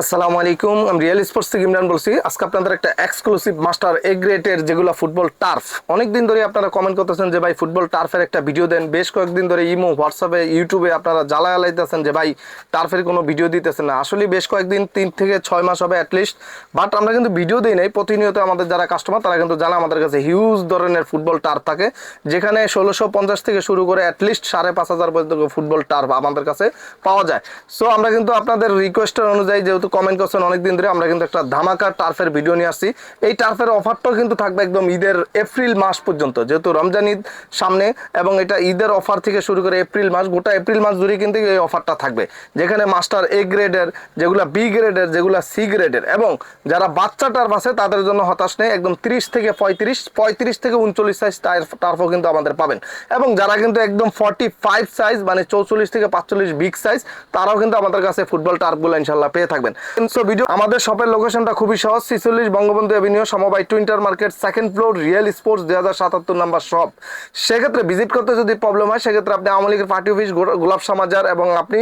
আসসালামু আলাইকুম, আমি রিয়েল স্পোর্টস থেকে ইমরান বলছি। আজকে আপনাদের একটা এক্সক্লুসিভ মাস্টার এ গ্রেটের যেগুলো ফুটবল টার্ফ অনেক দিন ধরে আপনারা কমেন্ট করতেছেন যে, ভাই ফুটবল টার্ফের একটা ভিডিও দেন। বেশ কয়েকদিন ধরে ইমো হোয়াটসঅ্যাপে ইউটিউবে আপনারা জ্বালা জ্বালাইতেছেন যে, ভাই টার্ফের কোনো ভিডিও দিতেছেন না। আসলে বেশ কয়েকদিন, তিন থেকে ছয় মাস হবে অ্যাটলিস্ট বাট আমরা কিন্তু ভিডিও দিই নাই। প্রতিনিয়ত আমাদের যারা কাস্টমার তারা কিন্তু জানা আমাদের কাছে হিউজ ধরনের ফুটবল টার্ফ থাকে, যেখানে ষোলোশো পঞ্চাশ থেকে শুরু করে অ্যাটলিস্ট সাড়ে পাঁচ হাজার পর্যন্ত ফুটবল টার্ফ আমাদের কাছে পাওয়া যায়। সো আমরা কিন্তু আপনাদের রিকোয়েস্টের অনুযায়ী যেহেতু কমেন্ট করছেন, অনেকদিন ধরে আমরা কিন্তু একটা ধামাকা টার্ফের ভিডিও নিয়ে আসছি। এই টার্ফের অফারটাও কিন্তু থাকবে একদম ঈদের এপ্রিল মাস পর্যন্ত, যেহেতু রমজান ঈদ সামনে এবং এটা ঈদের অফার থেকে শুরু করে এপ্রিল মাস, গোটা এপ্রিল মাস জুড়ে কিন্তু এই অফারটা থাকবে। যেখানে মাস্টার এ গ্রেডের যেগুলা বি গ্রেডের যেগুলা সি গ্রেডের এবং যারা বাচ্চা টার্ফ আছে তাদের জন্য হতাশ নেই, একদম তিরিশ থেকে পঁয়ত্রিশ পঁয়ত্রিশ থেকে উনচল্লিশ সাইজ টার্ফও কিন্তু আমাদের পাবেন। এবং যারা কিন্তু একদম ফর্টি ফাইভ সাইজ মানে চৌচল্লিশ থেকে পাঁচচল্লিশ বিগ সাইজ তারাও কিন্তু আমাদের কাছে ফুটবল টার্ফগুলো ইনশাল্লাহ পেয়ে থাকবেন। সো ভিডিও আমাদের শপের লোকেশনটা খুবই সহজ ছিচল্লিশ বঙ্গবন্ধু এভিনিউ সমবাই টুইন্টার market second floor real sports দুই হাজার সাতাত্তর নাম্বার শপ সেক্ষেত্রে ভিজিট করতে যদি প্রবলেম হয়, সেক্ষেত্রে আপনি আওয়ামী লীগের পার্টি অফিস গোলাপ সামাজার এবং আপনি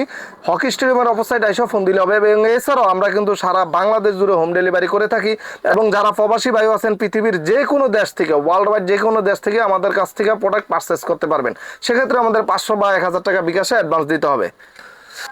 হকি স্টেডিয়ামের অপোসাইড এসে ফোন দিলে হবে। এবং এছাড়াও আমরা কিন্তু সারা বাংলাদেশ জুড়ে হোম ডেলিভারি করে থাকি। এবং যারা প্রবাসী ভাই আছেন, পৃথিবীর যে কোনো দেশ থেকে ওয়ার্ল্ড ওয়াইড যে কোনো দেশ থেকে আমাদের কাছ থেকে প্রোডাক্ট পারচেস করতে পারবেন। সেক্ষেত্রে আমাদের পাঁচশো বা এক হাজার টাকা বিকাশে অ্যাডভান্স দিতে হবে।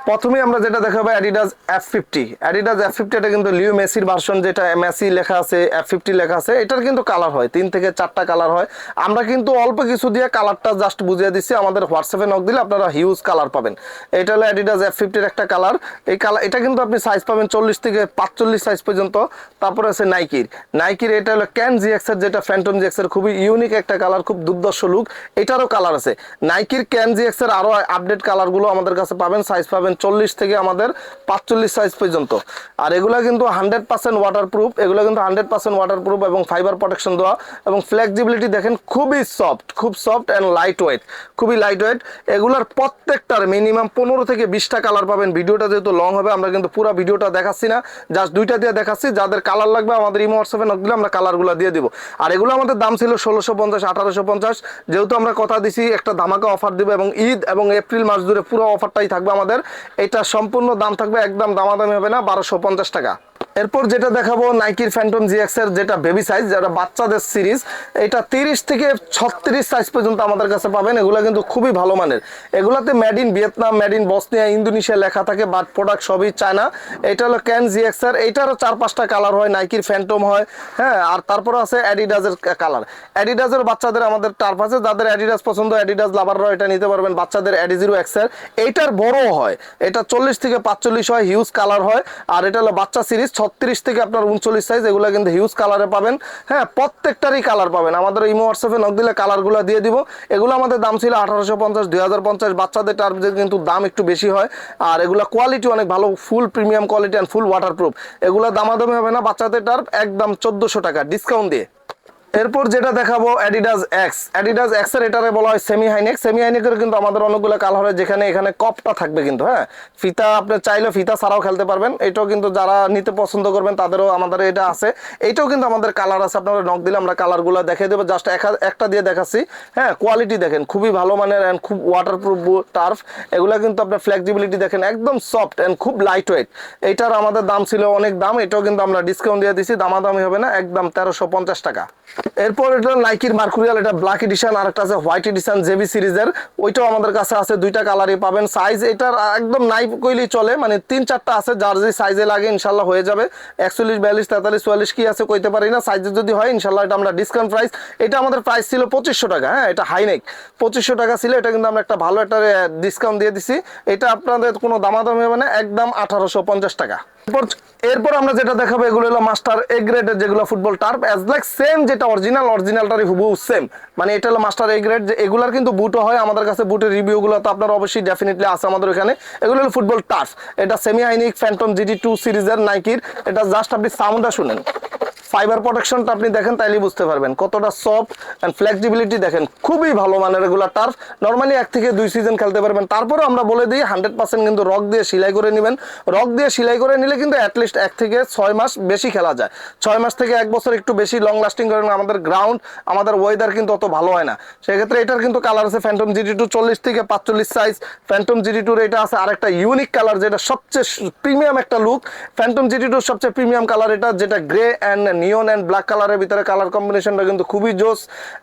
প্রথমে আমরা যেটা দেখাবো Adidas F fifty Adidas F fifty এটা কিন্তু লিও মেসির ভার্সন যেটা মেসি লেখা আছে এফ ফিফটি লেখা আছে, এটার কিন্তু কালার হয়, তিন থেকে চারটা কালার হয়। আমরা কিন্তু অল্প কিছু দিয়ে কালারটা জাস্ট বুঝিয়ে দিচ্ছি, আমাদের হোয়াটসঅ্যাপে নক দিলে আপনারা হিউজ কালার পাবেন। এটা হলো অ্যাডিডাস এফ ফিফটির একটা কালার এই কালার এটা কিন্তু আপনি সাইজ পাবেন চল্লিশ থেকে পাঁচচল্লিশ সাইজ পর্যন্ত। তারপরে আছে নাইকির নাইকির এটা হলো ক্যান জিএক্সের যেটা ফ্যান্টম জিএক্সের খুবই ইউনিক একটা কালার খুব দুর্দর্শ লুক এটারও কালার আছে। নাইকির ক্যান জিএক্সের আরও আপডেট কালারগুলো আমাদের কাছে পাবেন সাইজ পাবেন চল্লিশ থেকে আমাদের পাঁচচল্লিশ সাইজ পর্যন্ত। আর এগুলো কিন্তু হান্ড্রেড পার্সেন্ট ওয়াটার প্রুফ এগুলো কিন্তু হান্ড্রেড পার্সেন্ট ওয়াটার প্রুফ এবং ফাইবার প্রোটেকশন দেওয়া এবং ফ্লেক্সিবিলিটি দেখেন খুবই সফট খুব সফট অ্যান্ড লাইট ওয়েট খুবই লাইট ওয়েট এগুলোর প্রত্যেকটার মিনিমাম পনেরো থেকে বিশটা কালার পাবেন। ভিডিওটা যেহেতু লং হবে, আমরা কিন্তু পুরো ভিডিওটা দেখাচ্ছি না। জাস্ট দুইটা দিয়ে দেখাচ্ছি, যাদের কালার লাগবে আমাদের ইমো হোয়াটসঅ্যাপে নক দিলে আমরা কালারগুলো দিয়ে দিব। আর এগুলো আমাদের দাম ছিল ষোলোশো পঞ্চাশ, আঠারোশো পঞ্চাশ। যেহেতু আমরা কথা দিছি, একটা ধামাকা অফার দিব এবং ঈদ এবং এপ্রিল মাস জুড়ে পুরো অফারটাই থাকবে আমাদের। এটা সম্পূর্ণ দাম থাকবে একদম দামাদামি হবে না বারোশো পঞ্চাশ টাকা। এরপর যেটা দেখাবো নাইকির ফ্যান্টম জিএক্স এর যেটা বেবি সাইজ যেটা বাচ্চাদের সিরিজ এটা তিরিশ থেকে ছত্রিশ সাইজ পর্যন্ত আমাদের কাছে পাবেন। এগুলো কিন্তু খুবই ভালো মানের। এগুলাতে made in Vietnam made in Bosnia Indonesia লেখা থাকে বাট প্রোডাক্ট সবই চায়না এটা হলো ক্যান জিএক্স এর, এইটারও চার পাঁচটা কালার হয় নাইকির ফ্যান্টম হয় হ্যাঁ আর তারপর আছে অ্যাডিডাসের কালার অ্যাডিডাসের বাচ্চাদের আমাদের টার্ফ আছে, যাদের অ্যাডিডাস পছন্দ অ্যাডিডাস লাভাররা এটা নিতে পারবেন, বাচ্চাদের অ্যাডি জিরো এক্সের এইটার বড় হয়, এটা চল্লিশ থেকে পাঁচচল্লিশ হয় হিউজ কালার হয়, আর এটা হলো বাচ্চা সিরিজ ছত্রিশ থেকে আপনার উনচল্লিশ সাইজ এগুলো কিন্তু হিউজ কালারে পাবেন। হ্যাঁ প্রত্যেকটারই কালার পাবেন। আমাদের ইমো হোয়াটসঅ্যাপে নক দিলে কালারগুলো দিয়ে দিব। এগুলো আমাদের দাম ছিল আঠারোশো পঞ্চাশ, দুই হাজার পঞ্চাশ। বাচ্চাদের টার্ফের কিন্তু দাম একটু বেশি হয়। আর এগুলো কোয়ালিটি অনেক ভালো full premium quality and full waterproof এগুলো দামাদামি হবে না, বাচ্চাদের টার্ফ একদম চোদ্দোশো টাকা ডিসকাউন্ট দিয়ে। এরপর যেটা দেখাবো অ্যাডিডাস এক্স অ্যাডিডাস এক্সের এটারে বলা হয় সেমি হাইনেক সেমি হাইনেকের কিন্তু আমাদের অনেকগুলো কালার হয় যেখানে এখানে কপটা থাকবে কিন্তু হ্যাঁ? ফিতা আপনি চাইলে ফিতা ছাড়াও খেলতে পারবেন। এটাও কিন্তু যারা নিতে পছন্দ করবেন, তাদেরও আমাদের এটা আছে। এইটাও কিন্তু আমাদের কালার আছে। আপনারা নক দিলে আমরা কালারগুলো দেখিয়ে দেবো। জাস্ট একটা দিয়ে দেখাচ্ছি। হ্যাঁ কোয়ালিটি দেখেন, খুবই ভালো মানের অ্যান্ড খুব ওয়াটারপ্রুফ টার্ফ এগুলো কিন্তু আপনার ফ্লেক্সিবিলিটি দেখেন, একদম সফট অ্যান্ড খুব লাইট ওয়েট এইটার আমাদের দাম ছিল অনেক দাম। এটাও কিন্তু আমরা ডিসকাউন্ট দিয়ে দিচ্ছি দামাদামি হবে না, একদম তেরোশো টাকা। এরপর এটা নাইকির মার্কুরিয়াল এটা ব্ল্যাক এডিশন আর একটা আছে হোয়াইট এডিশন জেবি সিরিজের ওইটাও আমাদের কাছে আছে, দুইটা কালারই পাবেন। সাইজ এটার একদম নাই কইলেই চলে মানে তিন চারটা আছে, যার যে সাইজে লাগে ইনশাল্লাহ হয়ে যাবে। একচল্লিশ, বিয়াল্লিশ, তেতাল্লিশ, চুয়াল্লিশ কি আছে কইতে পারি না সাইজে যদি হয় ইনশাল্লাহ এটা আমরা ডিসকাউন্ট প্রাইস এটা আমাদের প্রাইস ছিল পঁচিশশো টাকা হ্যাঁ এটা হাইনেক পঁচিশশো টাকা ছিল, এটা কিন্তু আমরা একটা ভালো একটা ডিসকাউন্ট দিয়ে দিছি। এটা আপনাদের কোনো দামাদামি হবে না, একদম আঠারোশো পঞ্চাশ টাকা। এরপর এরপর আমরা যেটা দেখাবো, এগুলো হলো মাস্টার এ গ্রেডের যেগুলো football turf as like same যেটা অরিজিনাল অরিজিনালটারই হুবহু সেম মানে এটা হলো মাস্টার এ গ্রেড যে এগুলার কিন্তু বুটও হয়, আমাদের কাছে বুটের রিভিউগুলো তো আপনার অবশ্যই ডেফিনেটলি আছে আমাদের এখানে এগুলো হলো ফুটবল টার্ফ এটা সেমি আইনিক ফ্যান্টম জিডি টু সিরিজের নাইকির এটা জাস্ট আপনি সাউন্ডটা শুনেন। ফাইবার প্রোটেকশনটা আপনি দেখেন তাইলে বুঝতে পারবেন। কতটা সফট অ্যান্ড ফ্লেক্সিবিলিটি দেখেন, খুবই ভালো মানের এগুলো। টার্ফ নর্মালি এক থেকে দুই সিজন খেলতে পারবেন। তারপরে আমরা বলে দিই হান্ড্রেড পার্সেন্ট কিন্তু রক দিয়ে সেলাই করে নেবেন। রক দিয়ে সেলাই করে নিলে কিন্তু অ্যাটলিস্ট এক থেকে ছয় মাস বেশি খেলা যায়। ছয় মাস থেকে এক বছর একটু বেশি লং লাস্টিং করেন, আমাদের গ্রাউন্ড আমাদের ওয়েদার কিন্তু অত ভালো হয় না। সেক্ষেত্রে এটার কিন্তু কালার আছে ফ্যান্টম জিডি টু চল্লিশ থেকে পাঁচচল্লিশ সাইজ ফ্যান্টম জিডি টুর এটা আছে আরেকটা ইউনিক কালার যেটা সবচেয়ে প্রিমিয়াম একটা লুক ফ্যান্টম জিডি টুর সবচেয়ে প্রিমিয়াম কালার এটা, যেটা grey and neon and black কালারের ভিতরে কালার কম্বিনেশনটা কিন্তু খুবই জোস।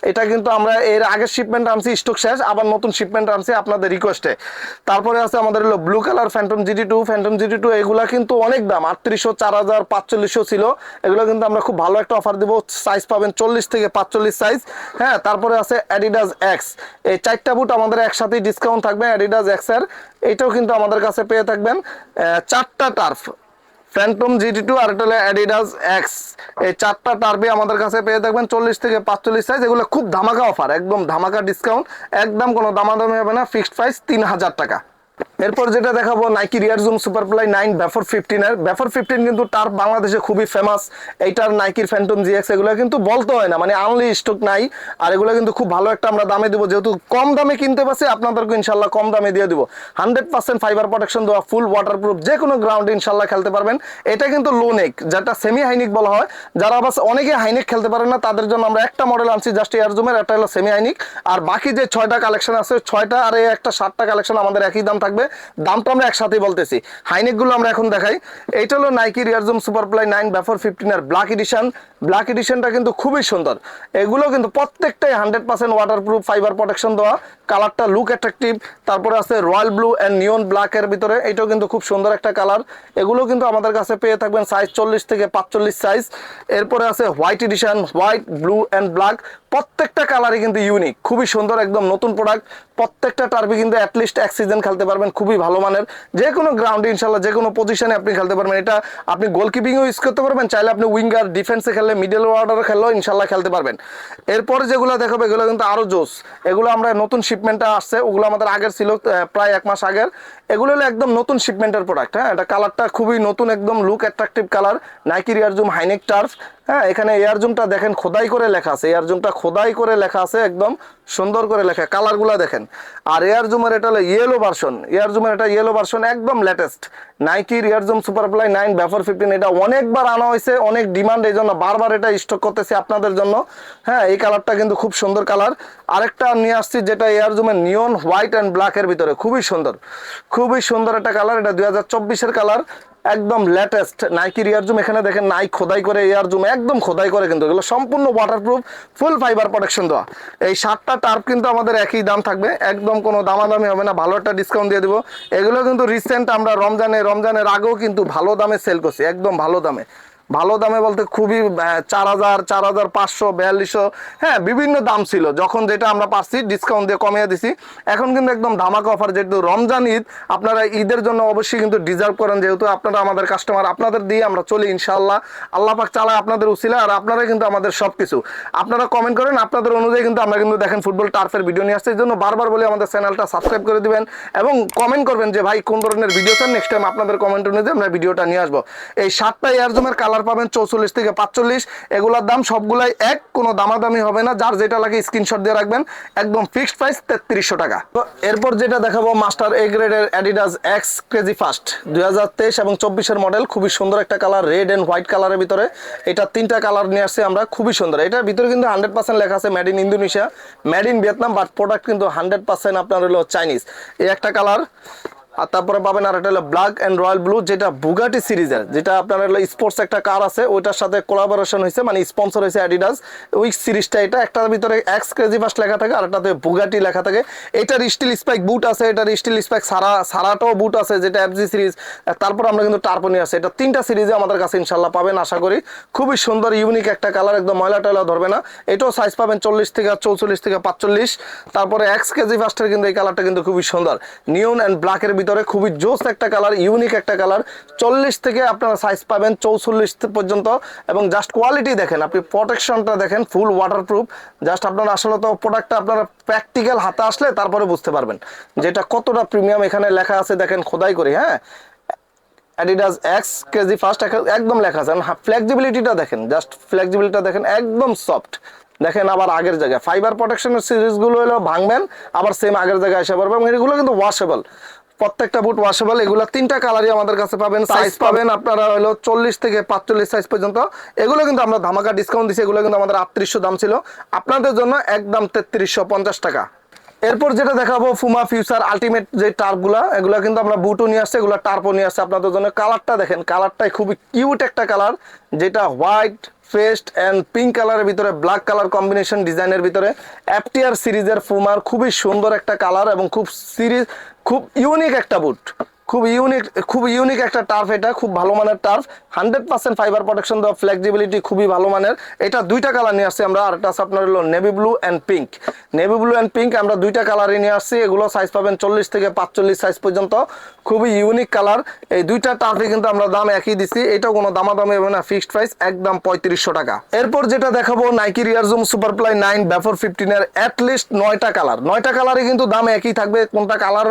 এটা কিন্তু আমরা এর আগের শিপমেন্ট আনছি স্টক শেষ, আবার নতুন শিপমেন্ট আনছি আপনাদের রিকোয়েস্টে তারপরে আছে আমাদের হলো blue colour phantom GD two phantom GD two এগুলা কিন্তু অনেক দাম, আটত্রিশশো চার হাজার পাঁচচল্লিশশো ছিল। এগুলো কিন্তু আমরা খুব ভালো একটা অফার দিব সাইজ পাবেন চল্লিশ থেকে পাঁচচল্লিশ সাইজ হ্যাঁ তারপরে আছে অ্যাডিডাস এক্স এই চারটা বুট আমাদের একসাথেই ডিসকাউন্ট থাকবে অ্যাডিডাস এক্সের। এইটাও কিন্তু আমাদের কাছে পেয়ে থাকবেন। চারটা টার্ফ ফ্যান্টম জিটি টু আর এটা হলো অ্যাডিডাস এক্স এই চারটা টার্বি আমাদের কাছে পেয়ে থাকবেন চল্লিশ থেকে পাঁচচল্লিশ সাইজ এগুলো খুব ধামাকা অফার একদম ধামাকা ডিসকাউন্ট একদম কোনো দামাদামি হবে না ফিক্সড প্রাইস তিন হাজার টাকা। এরপর যেটা দেখাবো Nike air zoom superfly nine ব্যাফর ফিফটিনের ব্যাফর ফিফটিন কিন্তু তার বাংলাদেশে খুবই ফেমাস এইটার নাইকির ফ্যান্টম জিএক্স এগুলো কিন্তু বলতে হয় না মানে আনলি স্টক নাই। আর এগুলো কিন্তু খুব ভালো একটা আমরা দামে দেবো, যেহেতু কম দামে কিনতে পারছি আপনাদেরকে ইনশাল্লাহ কম দামে দিয়ে দিব। হান্ড্রেড পার্সেন্ট ফাইবার প্রোটেকশন দেওয়া ফুল ওয়াটার প্রুফ যে কোনো গ্রাউন্ডে ইনশাল্লাহ খেলতে পারবেন। এটা কিন্তু লো নেক যেটা সেমি হাইনিক বলা হয়। যারা আবার অনেকে হাইনিক খেলতে পারে না, তাদের জন্য আমরা একটা মডেল আনছি জাস্ট এয়ার জুমের একটা হলো সেমি হাইনিক আর বাকি যে ছয়টা কালেকশন আছে, ছয়টা আর একটা সাতটা কালেকশন আমাদের একই দাম থাকবে। দামটা আমরা একসাথেই বলতেছি। হাইনেকগুলো আমরা এখন দেখাই। এইটা হলো Nike air zoom superfly nine ব্যাফর fifteen এর ব্ল্যাক এডিশন ব্ল্যাক এডিশনটা কিন্তু খুবই সুন্দর। এগুলো কিন্তু প্রত্যেকটাই hundred percent waterproof fibre protection দেওয়া। কালারটা লুক অ্যাট্রাকটিভ তারপরে আছে royal blue and neon black এর ভিতরে। এটাও কিন্তু খুব সুন্দর একটা কালার এগুলো কিন্তু আমাদের কাছে পেয়ে থাকবেন সাইজ চল্লিশ থেকে পাঁচচল্লিশ সাইজ এরপরে আছে white edition white blue and black প্রত্যেকটা কালারই কিন্তু ইউনিক খুবই সুন্দর একদম নতুন প্রোডাক্ট প্রত্যেকটা টার্বি কিন্তু অ্যাটলিস্ট এক সিজন খেলতে পারবেন, খুবই ভালো মানের। যে কোনো গ্রাউন্ডে ইনশাল্লাহ যে কোনো পজিশনে আপনি খেলতে পারবেন। এটা আপনি গোলকিপিংও ইউজ করতে পারবেন, চাইলে আপনি উইঙ্গার ডিফেন্সে খেললে মিডল অর্ডারে খেললেও ইনশাল্লাহ খেলতে পারবেন। এরপরে যেগুলো দেখাবো, এগুলো কিন্তু আরও জোস এগুলো আমরা নতুন শিপমেন্টটা আসছে, ওগুলো আমাদের আগের ছিল প্রায় এক মাস আগের। এগুলো হলো একদম নতুন শিপমেন্টের প্রোডাক্ট হ্যাঁ? এটা কালারটা খুবই নতুন, একদম look attractive colour Nike air zoom high neck turf হ্যাঁ এখানে এয়ারজুমটা দেখেন, খোদাই করে লেখা আছে। এয়ারজুমটা খোদাই করে লেখা আছে, একদম সুন্দর করে লেখা। কালারগুলো দেখেন। আর এয়ারজুমের এটা হলো ইয়েলো ভার্সন এয়ারজুমের এটা ইয়েলো ভার্সন একদম লেটেস্ট নাইকির এয়ারজুম সুপারফ্লাই নাইন ব্যাফার ফিফটিন এটা অনেকবার আনা হয়েছে, অনেক ডিমান্ড এই জন্য বারবার এটা স্টক করতেছি আপনাদের জন্য। হ্যাঁ এই কালারটা কিন্তু খুব সুন্দর কালার আরেকটা নিয়ে আসছি, যেটা এয়ারজুমের নিয়ন হোয়াইট অ্যান্ড ব্ল্যাকের ভিতরে। খুবই সুন্দর। খুবই সুন্দর একটা কালার এটা দুই হাজার চব্বিশের কালার একদম লেটেস্ট নাইকি ইয়ারজুম এখানে দেখেন নাইক খোদাই করে ইয়ারজুম একদম খোদাই করে কিন্তু। এগুলো সম্পূর্ণ ওয়াটারপ্রুফ ফুল ফাইবার প্রোটেকশন দেওয়া। এই সাতটা টার্প কিন্তু আমাদের একই দাম থাকবে। একদম কোনো দামাদামি হবে না, ভালো একটা ডিসকাউন্ট দিয়ে দেবো। এগুলো কিন্তু রিসেন্ট আমরা রমজানে, রমজানের আগেও কিন্তু ভালো দামে সেল করছি, একদম ভালো দামে। ভালো দামে বলতে খুবই চার হাজার চার হাজার পাঁচশো, বিয়াল্লিশশো হ্যাঁ বিভিন্ন দাম ছিল। যখন যেটা আমরা পাচ্ছি ডিসকাউন্ট দিয়ে কমিয়ে দিছি। এখন কিন্তু একদম ধামাকা অফার যেহেতু রমজান ঈদ, আপনারা ঈদের জন্য অবশ্যই কিন্তু ডিজার্ভ করেন। যেহেতু আপনারা আমাদের কাস্টমার আপনাদের দিয়ে আমরা চলি ইনশাআল্লাহ। আল্লাহ পাক চালায় আপনাদের উসিলা, আর আপনারা কিন্তু আমাদের সব কিছু আপনারা কমেন্ট করেন, আপনাদের অনুযায়ী কিন্তু আমরা কিন্তু দেখেন ফুটবল টার্ফের ভিডিও নিয়ে আসছি। এই জন্য বারবার বলে, আমাদের চ্যানেলটা সাবস্ক্রাইব করে দিবেন এবং কমেন্ট করবেন যে, ভাই, কোন ধরনের ভিডিও চান? নেক্সট টাইম আপনাদের কমেন্ট অনুযায়ী আমরা ভিডিওটা নিয়ে আসব। এই সাতটা এয়ারজুমের কালার পাবেন চৌচল্লিশ থেকে পাঁচচল্লিশ। এগুলোর দাম সবগুলাই এক, কোনো দামাদামি হবে না। যার যেটা লাগে স্ক্রিনশট দিয়ে রাখবেন। একদম ফিক্সড প্রাইস তেত্রিশশো টাকা। তো এরপর যেটা দেখাবো মাস্টার এ গ্রেডের অ্যাডিডাস এক্স ক্রেজি ফাস্ট দুই এবং চব্বিশের মডেল খুবই সুন্দর একটা কালার রেড অ্যান্ড হোয়াইট কালারের ভিতরে। এটা তিনটা কালার নিয়ে আসছি আমরা। খুবই সুন্দর। এটার ভিতরে কিন্তু হান্ড্রেড পার্সেন্ট লেখা আছে made in Indonesia made in Vietnam but product কিন্তু হান্ড্রেড পার্সেন্ট আপনার হলো চাইনিজ এই একটা কালার আর তারপরে পাবেন আর একটা হলো ব্ল্যাক অ্যান্ড রয়্যাল ব্লু যেটা বুগাটি সিরিজের যেটা আপনার হলো স্পোর্টস একটা কার আছে, ওইটার সাথে কোলাবোরেশন হয়েছে মানে স্পন্সর হয়েছে অ্যাডিডাস ওই সিরিজটা এটা, একটার ভিতরে এক্স ক্রেজি ফার্স্ট লেখা থাকে আর একটাতে বুগাটি লেখা থাকে। এটার স্টিল স্পাইক বুট আছে, এটার স্টিল স্পাইক সারা, সারাটাও বুট আছে, যেটা এফজি সিরিজ তারপর আমরা কিন্তু টার্পনি আছে, এটা তিনটা সিরিজে আমাদের কাছে ইনশাল্লাহ পাবেন, আশা করি। খুবই সুন্দর ইউনিক একটা কালার একদম ময়লা টয়লা ধরবে না। এটাও সাইজ পাবেন চল্লিশ থেকে চৌচল্লিশ থেকে পাঁচচল্লিশ। তারপরে এক্স কেজি ফার্স্টের কিন্তু এই কালারটা কিন্তু খুবই সুন্দর। নিউন অ্যান্ড ব্ল্যাকের ভিতরে খুবই জোস একটা কালার ইউনিক একটা কালার। চল্লিশ থেকে আপনারা সাইজ পাবেন চৌচল্লিশ পর্যন্ত। এবং জাস্ট কোয়ালিটি দেখেন, আপনি প্রোটেকশনটা দেখেন ফুল ওয়াটারপ্রুফ জাস্ট আপনারা আসলে তো প্রোডাক্টটা আপনারা প্র্যাকটিক্যাল হাতে আসলে তারপরে বুঝতে পারবেন। যেটা কতটা প্রিমিয়াম এখানে লেখা আছে, দেখেন খোদাই করে হ্যাঁ? অ্যাডিডাস এক্স কেজি ফার্স্ট একদম লেখা আছে। ফ্লেক্সিবিলিটিটা দেখেন জাস্ট ফ্লেক্সিবিলিটিটা দেখেন, একদম সফট দেখেন আবার আগের জায়গায়। ফাইবার প্রোটেকশনের সিরিজগুলো হলো ভাঙবেন, আবার সেম আগের জায়গায় এসে পারবে এবং এগুলো কিন্তু ওয়াশেবল প্রত্যেকটা বুট ওয়াশেবল এগুলো তিনটা কালারই আমাদের কাছে পাবেন। সাইজ পাবেন আপনারা হলো চল্লিশ থেকে পাঁচচল্লিশ সাইজ পর্যন্ত। এগুলো কিন্তু আমরা ধামাকা ডিসকাউন্ট দিচ্ছি এগুলো কিন্তু আমাদের আটত্রিশশো দাম ছিল। আপনাদের জন্য একদম তেত্রিশশো পঞ্চাশ টাকা। এরপর যেটা দেখাবো ফুমা ফিউচার আলটিমেট যে টার্পগুলা এগুলো কিন্তু আমরা বুটও নিয়ে আসছি এগুলো টার্পও নিয়ে আসছে আপনাদের জন্য। কালারটা দেখেন কালারটাই খুবই কিউট একটা কালার যেটা হোয়াইট ফেস্ট অ্যান্ড পিঙ্ক কালারের ভিতরে ব্ল্যাক কালার কম্বিনেশন ডিজাইনের ভিতরে অ্যাপটিয়ার সিরিজের ফুমার খুবই সুন্দর একটা কালার এবং খুব সিরিজ খুব ইউনিক একটা বুট খুব ইউনিক খুব ইউনিক একটা টার্ফ এটা, খুব ভালো মানের turf hundred percent fibre protection দেওয়া ফ্লেক্সিবিলিটি খুবই ভালো মানের। এটা দুইটা কালার নিয়ে আসছি আমরা আর একটা আপনার হলো navy blue and pink navy blue and pink আমরা দুইটা কালারই নিয়ে আসছি, এগুলো সাইজ পাবেন চল্লিশ থেকে পাঁচচল্লিশ সাইজ পর্যন্ত। খুবই ইউনিক কালার এই দুইটা টার্ফে কিন্তু আমরা দাম একই দিচ্ছি এটাও কোনো দামাদামি হবে না ফিক্সড প্রাইস একদম পঁয়ত্রিশশো টাকা। এরপর যেটা দেখাবো Nike air zoom superfly nine ব্যাফোর ফিফটিনের অ্যাটলিস্ট নয়টা কালার নয়টা কালারে কিন্তু দাম একই থাকবে, কোনটা কালার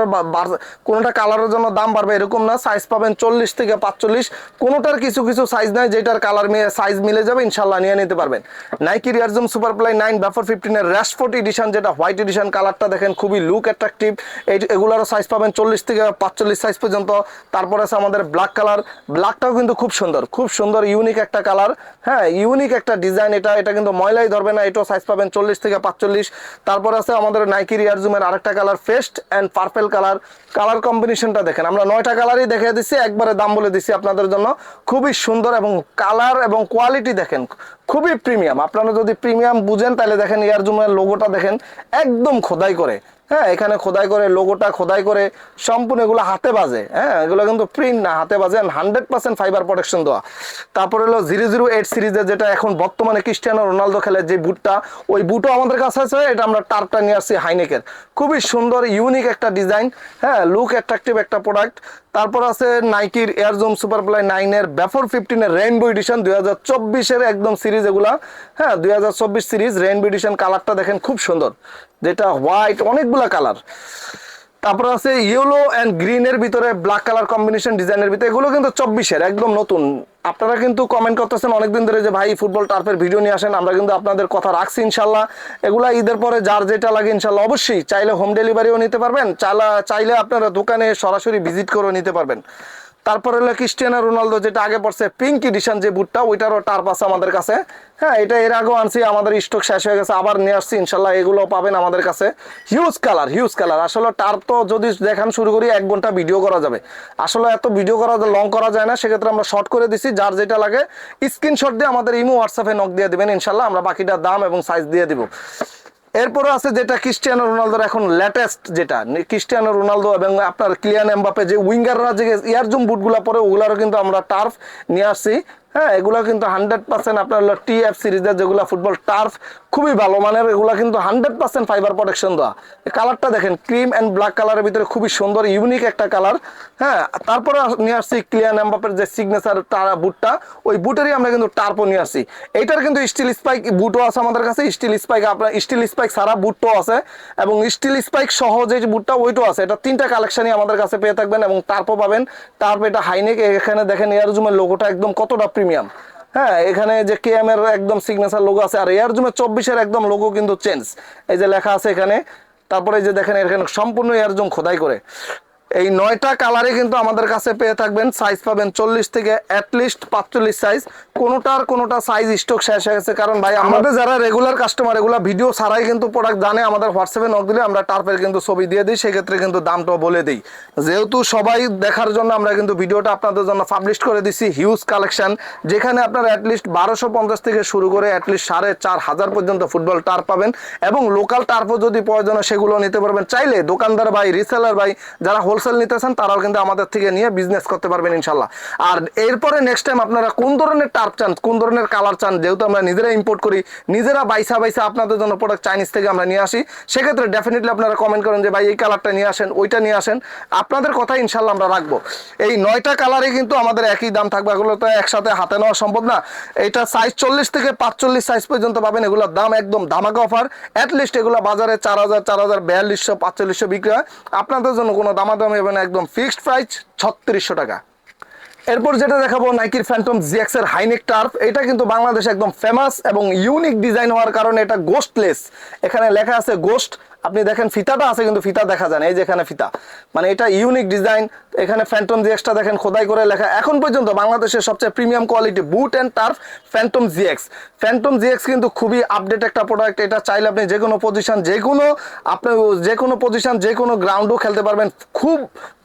কোনটা কালারের জন্য দাম বাড়বে এরকম না সাইজ পাবেন চল্লিশ থেকে পাঁচচল্লিশ। কোনোটার কিছু কিছু সাইজ নাই, যেটার কালার সাইজ মিলে যাবে ইনশাল্লাহ নিয়ে নিতে পারবেন। Nike air zoom superfly nine ব্যাফোর ফিফটিনের র্যাশফোর্ট এডিশন যেটা হোয়াইট এডিশন কালারটা দেখেন, খুবই লুক অ্যাট্রাকটিভ এই এগুলোরও সাইজ পাবেন চল্লিশ থেকে পাঁচচল্লিশ সাইজ পর্যন্ত। তারপর আছে আমাদের ব্ল্যাক কালার ব্ল্যাকটাও কিন্তু খুব সুন্দর খুব সুন্দর ইউনিক একটা কালার হ্যাঁ ইউনিক একটা ডিজাইন এটা এটা কিন্তু ময়লাই ধরবে না, এটাও সাইজ পাবেন চল্লিশ থেকে পাঁচচল্লিশ। তারপর আছে আমাদের নাইকি রিয়ারজুমের আরেকটা কালার ফেস্ট অ্যান্ড পার্পেল কালার কালার কম্বিনেশনটা দেখেন আমরা নয়টা কালারই দেখে দিচ্ছি একবারে দাম বলে দিচ্ছি আপনাদের জন্য। খুবই সুন্দর এবং কালার এবং কোয়ালিটি দেখেন, খুবই প্রিমিয়াম আপনারা যদি প্রিমিয়াম বুঝেন, তাহলে দেখেন ইয়ার জুমের লোগোটা দেখেন, একদম খোদাই করে। হ্যাঁ এখানে খোদাই করে লোগোটা খোদাই করে সম্পূর্ণ এগুলো হাতে বাজে হ্যাঁ এগুলো কিন্তু প্রিন্ট না, হাতে বাজে হান্ড্রেড পার্সেন্ট ফাইবার প্রোটেকশন দেওয়া। তারপরে হলো জিরো জিরো এইট সিরিজে যেটা এখন বর্তমানে ক্রিস্টিয়ানো রোনালদো খেলে যে বুটটা ওই বুটও আমাদের কাছে আছে, এটা আমরা টার্পটা নিয়ে আসছি হাইনেকের খুবই সুন্দর ইউনিক একটা ডিজাইন হ্যাঁ লুক অ্যাট্রাকটিভ একটা প্রোডাক্ট তারপর আছে নাইকির এয়ারজোম সুপারপ্লাই নাইনের ব্যাফোর ফিফটিনের রেইনবো এডিশন দুই হাজার চব্বিশের একদম সিরিজ এগুলা। হ্যাঁ দুই হাজার চব্বিশ সিরিজ রেইনবো এডিশন কালারটা দেখেন খুব সুন্দর। যেটা হোয়াইট অনেকগুলা কালার তারপর আছে ইয়েলো অ্যান্ড গ্রিনের ভিতরে ব্ল্যাক কালার কম্বিনেশন ডিজাইনের ভিতরে, এগুলো কিন্তু চব্বিশের, একদম নতুন। আপনারা কিন্তু কমেন্ট করতেছেন অনেকদিন ধরে যে, ভাই ফুটবল টার্ফের ভিডিও নিয়ে আসেন, আমরা কিন্তু আপনাদের কথা রাখছি ইনশাল্লাহ। এগুলা ঈদের পরে যার যেটা লাগে ইনশাল্লাহ অবশ্যই চাইলে হোম ডেলিভারিও নিতে পারবেন, চাইলে আপনারা দোকানে সরাসরি ভিজিট করেও নিতে পারবেন। তারপরে হলো ক্রিস্টিয়ানো রোনালদো যেটা আগে পড়ছে পিঙ্ক এডিশন যে বুটটা ওইটারও টার্প আছে আমাদের কাছে। হ্যাঁ এটা এর আগেও আনছি, আমাদের স্টক শেষ হয়ে গেছে, আবার নিয়ে আসছি, ইনশাল্লাহ এগুলো পাবেন আমাদের কাছে। হিউজ কালার হিউজ কালার আসলে টার্প তো যদি দেখান শুরু করি, এক ঘণ্টা ভিডিও করা যাবে। আসলে এত ভিডিও করা লং করা যায় না, সেক্ষেত্রে আমরা শর্ট করে দিছি, যার যেটা লাগে স্ক্রিনশট দিয়ে আমাদের ইমো হোয়াটসঅ্যাপে নক দিয়ে দিবেন, ইনশাল্লাহ আমরা বাকিটা দাম এবং সাইজ দিয়ে দিব। এরপরে আছে যেটা ক্রিস্টিয়ানো রোনালদোর এখন লেটেস্ট যেটা। ক্রিস্টিয়ানো রোনালদো এবং আপনার ক্লিয়ান এমবাপে যে উইঙ্গাররা যে ইয়ারজুম বুটগুলো পরে, ওগুলারও কিন্তু আমরা টার্ফ নিয়ে আসছি। হ্যাঁ এগুলো কিন্তু হান্ড্রেড পার্সেন্ট আপনার হলো টি এফ সিরিজের যেগুলো ফুটবল টার্ফ খুবই ভালো মানের, এগুলো কিন্তু হান্ড্রেড পার্সেন্ট ফাইবার প্রোটেকশন দেওয়া কালারটা দেখেন ক্রিম অ্যান্ড ব্ল্যাক কালারের ভিতরে খুবই সুন্দর ইউনিক একটা কালার হ্যাঁ তারপরে নিয়ে আসছি ক্লিয়ান এমবাপের যে সিগনেচার তারা বুটটা ওই বুটেরই আমরা কিন্তু টার্পও নিয়ে আসছি। এইটার কিন্তু স্টিল স্পাইক বুটও আছে আমাদের কাছে স্টিল স্পাইক আপনার স্টিল স্পাইক সারা বুটও আছে, এবং স্টিল স্পাইক সহ যে বুটটা ওইটাও আছে। এটা তিনটা কালেকশনই আমাদের কাছে পেয়ে থাকবেন, এবং টার্পও পাবেন। টার্প এটা হাইনেক এখানে দেখেন এয়ারজুমের লোগোটা একদম কতটা প্রিমিয়াম হ্যাঁ এখানে যে কে এম এর একদম সিগনেচার লোগো আছে, আর এয়ার জুমের চব্বিশের একদম লোগো কিন্তু চেঞ্জ এই যে লেখা আছে এখানে। তারপরে যে দেখেন, এখানে সম্পূর্ণ এয়ার জুম খোদাই করে। এই নয়টা কালারে কিন্তু আমাদের কাছে পেয়ে থাকবেন। সাইজ পাবেন চল্লিশ থেকে অ্যাটলিস্ট পাঁচচল্লিশ সাইজ কোনোটার কোনোটা সাইজ স্টক শেষ হয়ে গেছে। কারণ ভাই আমাদের যারা রেগুলার কাস্টমার এগুলা ভিডিও ছাড়াই কিন্তু প্রোডাক্ট জানে আমাদের হোয়াটসঅ্যাপে নক দিলে আমরা টার্পের কিন্তু ছবি দিয়ে দিই সেক্ষেত্রে কিন্তু দামটাও বলে দিই। যেহেতু সবাই দেখার জন্য আমরা কিন্তু ভিডিওটা আপনাদের জন্য পাবলিশ করে দিচ্ছি হিউজ কালেকশন যেখানে আপনারা অ্যাটলিস্ট বারোশো পঞ্চাশ থেকে শুরু করে অ্যাটলিস্ট সাড়ে চার হাজার পর্যন্ত ফুটবল টার্প পাবেন। এবং লোকাল টার্পও যদি প্রয়োজন সেগুলো নিতে পারবেন। চাইলে দোকানদার ভাই রিসেলার ভাই যারা হোলসেল নিতেছেন, তারাও কিন্তু আমাদের থেকে নিয়ে বিজনেস করতে পারবেন ইনশাল্লাহ। আর এরপরে নেক্সট টাইম আপনারা কোন ধরনের টার্প চান, কোন ধরনের কালার চান, যেহেতু আমরা নিজেরা ইম্পোর্ট করি, নিজেরা বাইসা বাইসা আপনাদের জন্য প্রোডাক্ট চাইনিজ থেকে আমরা নিয়ে আসি, সেক্ষেত্রে ডেফিনেটলি আপনারা কমেন্ট করেন যে, ভাই, এই কালারটা নিয়ে আসেন, ওইটা নিয়ে আসেন। আপনাদের কথা ইনশাল্লাহ আমরা রাখব। এই নয়টা কালারে কিন্তু আমাদের একই দাম থাকবে, এগুলো তো একসাথে হাতে নেওয়া সম্ভব না। এটা সাইজ চল্লিশ থেকে পাঁচচল্লিশ সাইজ পর্যন্ত পাবেন, এগুলোর দাম একদম ধামাকা অফার অ্যাটলিস্ট এগুলো বাজারে চার হাজার চার হাজার, বিয়াল্লিশশো, পাঁচচল্লিশশো বিক্রি হয়। আপনাদের জন্য কোনো দামাদামি হবে না একদম ফিক্সড প্রাইস ছত্রিশশো টাকা। এরপর যেটা দেখাবো নাইকির ফ্যান্টম জিএক্স এর হাইনেক টার্ফ এটা কিন্তু বাংলাদেশে একদম ফেমাস এবং ইউনিক ডিজাইন হওয়ার কারণে এটা গোস্টলেস এখানে লেখা আছে গোস্ট আপনি দেখেন ফিতাটা আছে, কিন্তু ফিতা দেখা যায় না। এই যে এখানে ফিতা। মানে এটা ইউনিক ডিজাইন এখানে ফ্যান্টম জিএক্সটা দেখেন, খোদাই করে লেখা। এখন পর্যন্ত বাংলাদেশের সবচেয়ে premium quality boot and turf phantom GX phantom GX কিন্তু খুবই আপডেট একটা প্রোডাক্ট এটা চাইলে আপনি যে কোনো পজিশন যে কোনো আপনি যে কোনো পজিশন যে কোনো গ্রাউন্ডও খেলতে পারবেন। খুব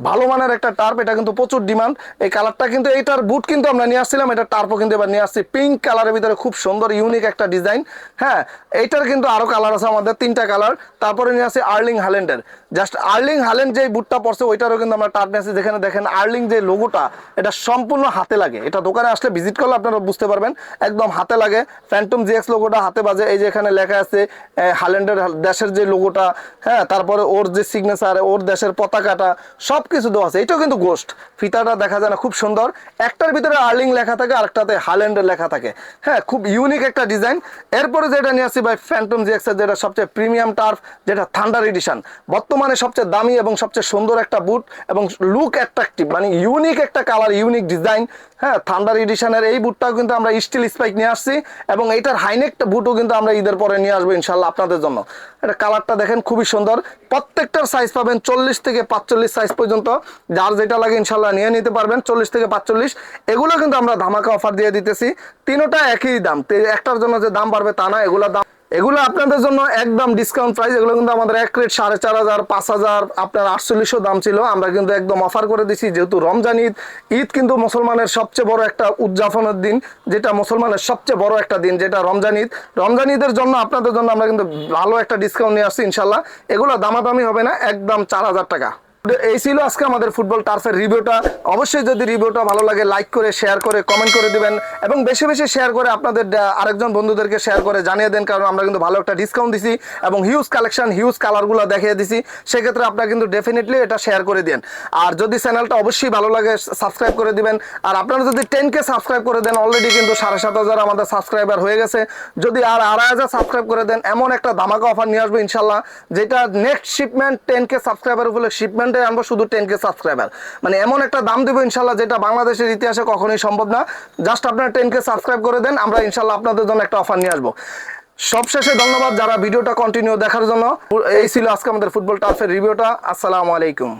ভালো মানের একটা টার্প এটা কিন্তু প্রচুর ডিমান্ড এই কালারটা কিন্তু এইটার বুট কিন্তু আমরা নিয়ে আসছিলাম। এটা টার্পও কিন্তু এবার নিয়ে আসছি। পিঙ্ক কালারের ভিতরে খুব সুন্দর ইউনিক একটা ডিজাইন হ্যাঁ এইটার কিন্তু আরও কালার আছে আমাদের, তিনটা কালার তারপরে নিয়ে আসছি আর্লিং হালেন্ডের জাস্ট আর্লিং হালেন্ড যে বুটটা পড়ছে ওইটারও কিন্তু আমরা টার্প নিয়ে আসছি যেখানে দেখেন আর্লিং যে লোগোটা এটা সম্পূর্ণ হাতে লাগে। এটা দোকানে আসলে ভিজিট করলে আপনারা বুঝতে পারবেন একদম হাতে লাগে। ফ্যান্টম জিএক্স লোগোটা হাতে বাজে। এই যে এখানে লেখা আছে এ, হালেন্ডের দেশের যে লোগোটা হ্যাঁ তারপরে ওর যে সিগনেচার ওর দেশের পতাকাটা সব কিছু দেওয়া আছে। এটাও কিন্তু গোস্ট ফিতাটা দেখা যায় না খুব সুন্দর। একটার ভিতরে আর্লিং লেখা থাকে আরেকটাতে হালেন্ডের লেখা থাকে। হ্যাঁ খুব ইউনিক একটা ডিজাইন এরপরে যেটা নিয়ে আসছি ভাই ফ্যান্টম জিএক্স এর যেটা সবচেয়ে প্রিমিয়াম টার্ফ যেটা থান্ডার এডিশন বর্তমানে সবচেয়ে দামি এবং সবচেয়ে সুন্দর একটা বুট এবং লুক অ্যাট্রাকটিভ মানে ইউনিক একটা কালার ইউনিক ডিজাইন হ্যাঁ থান্ডার এডিশনের এই বুটটাও কিন্তু আমরা স্টিল স্পাইক নিয়ে আসছি এবং এইটার হাইনেক বুটও কিন্তু আমরা ঈদের পরে নিয়ে আসব ইনশাল্লাহ আপনাদের জন্য। এটা কালারটা দেখেন খুবই সুন্দর। প্রত্যেকটার সাইজ পাবেন চল্লিশ থেকে পাঁচচল্লিশ সাইজ পর্যন্ত। যার যেটা লাগে ইনশাল্লাহ নিয়ে নিতে পারবেন চল্লিশ থেকে পাঁচচল্লিশ। এগুলো কিন্তু আমরা ধামাকা অফার দিয়ে দিতেছি। তিনোটা একই দাম। একটার জন্য যে দাম বাড়বে তা না, এগুলোর দাম এগুলো আপনাদের জন্য একদম ডিসকাউন্ট প্রাইস এগুলো কিন্তু আমাদের এক রেট সাড়ে চার হাজার, পাঁচ হাজার, আপনার আটচল্লিশশো দাম ছিল। আমরা কিন্তু একদম অফার করে দিছি, যেহেতু রমজান ঈদ ঈদ কিন্তু মুসলমানের সবচেয়ে বড় একটা উদযাপনের দিন, যেটা মুসলমানের সবচেয়ে বড় একটা দিন, যেটা রমজান ঈদ। রমজান ঈদের জন্য আপনাদের জন্য আমরা কিন্তু ভালো একটা ডিসকাউন্ট নিয়ে আসছি ইনশাল্লাহ এগুলো দামাদামি হবে না, একদম চার হাজার টাকা। এই ছিল আজকে আমাদের ফুটবল টার্ফের রিভিউটা। অবশ্যই যদি রিভিউটা ভালো লাগে লাইক করে শেয়ার করে কমেন্ট করে দিবেন এবং বেশি বেশি শেয়ার করে আপনাদের আরেকজন বন্ধুদেরকে শেয়ার করে জানিয়ে দেন, কারণ আমরা কিন্তু ভালো একটা ডিসকাউন্ট দিছি এবং হিউজ কালেকশন হিউজ কালারগুলো দেখিয়ে দিছি। সেক্ষেত্রে আপনারা কিন্তু ডেফিনেটলি এটা শেয়ার করে দেন আর যদি চ্যানেলটা অবশ্যই ভালো লাগে সাবস্ক্রাইব করে দিবেন। আর আপনারা যদি টেন কে সাবস্ক্রাইব করে দেন অলরেডি কিন্তু সাড়ে সাত হাজার আমাদের সাবস্ক্রাইবার হয়ে গেছে। যদি আর আড়াই হাজার সাবস্ক্রাইব করে দেন, এমন একটা ধামাকা অফার নিয়ে আসব ইনশাল্লাহ, যেটা next shipment ten K subscriber উপরে শিপমেন্টে আনব শুধু টেন কে সাবস্ক্রাইবার মানে এমন একটা দাম দেবো ইনশাল্লাহ যেটা বাংলাদেশের ইতিহাসে কখনোই সম্ভব না। জাস্ট আপনারা টেন কে সাবস্ক্রাইব করে দেন, আমরা ইনশাল্লাহ আপনাদের জন্য একটা অফার নিয়ে আসব। সবশেষে ধন্যবাদ যারা ভিডিওটা কন্টিনিউ দেখার জন্য। এই ছিল আজকে আমাদের ফুটবল টার্ফের রিভিউটা আসসালামু আলাইকুম।